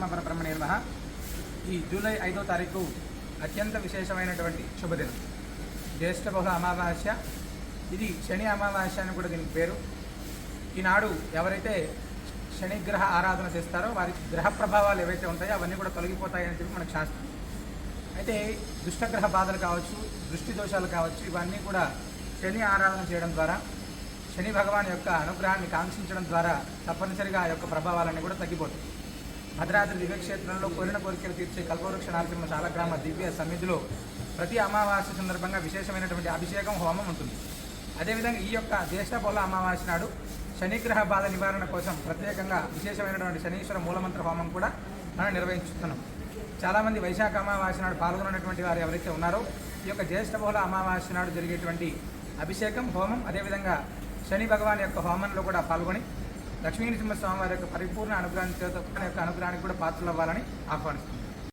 నరసింహ పరబ్రహ్మ నిర్మ ఈ జూలై ఐదో తారీఖు అత్యంత విశేషమైనటువంటి శుభదినం. జ్యేష్ఠ బహుళ అమావాస్య. ఇది శని అమావాస్య అని కూడా దీనికి పేరు. ఈనాడు ఎవరైతే శనిగ్రహ ఆరాధన చేస్తారో వారి గ్రహ ప్రభావాలు ఏవైతే ఉంటాయో అవన్నీ కూడా తొలగిపోతాయని చెప్పి మనకు శాస్త్రం. అయితే దుష్టగ్రహ బాధలు కావచ్చు దృష్టి దోషాలు కావచ్చు ఇవన్నీ కూడా శని ఆరాధన చేయడం ద్వారా శని భగవాన్ యొక్క అనుగ్రహాన్ని కాంక్షించడం ద్వారా తప్పనిసరిగా ఆ యొక్క ప్రభావాలన్నీ కూడా తగ్గిపోతాయి. భద్రాద్రి దివ్యక్షేత్రంలో కోరిన కోరికలు తీర్చే కల్పవృక్ష నారసింహ శాలగ్రామ దివ్య సన్నిధిలో ప్రతి అమావాస్య సందర్భంగా విశేషమైనటువంటి అభిషేకం హోమం ఉంటుంది. అదేవిధంగా ఈ యొక్క జ్యేష్ఠ పొల అమావాస్య నాడు శనిగ్రహ బాధ నివారణ కోసం ప్రత్యేకంగా విశేషమైనటువంటి శనీశ్వర మూలమంత్ర హోమం కూడా మనం నిర్వహించుతున్నాం చాలామంది వైశాఖ అమావాస్య నాడు పాల్గొన్నటువంటి వారు ఎవరైతే ఉన్నారో ఈ యొక్క జ్యేష్ఠ బహుళ అమావాస్య నాడు జరిగేటువంటి అభిషేకం హోమం అదేవిధంగా శని భగవాన్ యొక్క హోమంలో కూడా పాల్గొని లక్ష్మీ నరసింహ స్వామి వారి యొక్క పరిపూర్ణ అనుగ్రహం చేత యొక్క అనుగ్రహానికి కూడా పాత్రలు అవ్వాలని ఆహ్వానిస్తుంది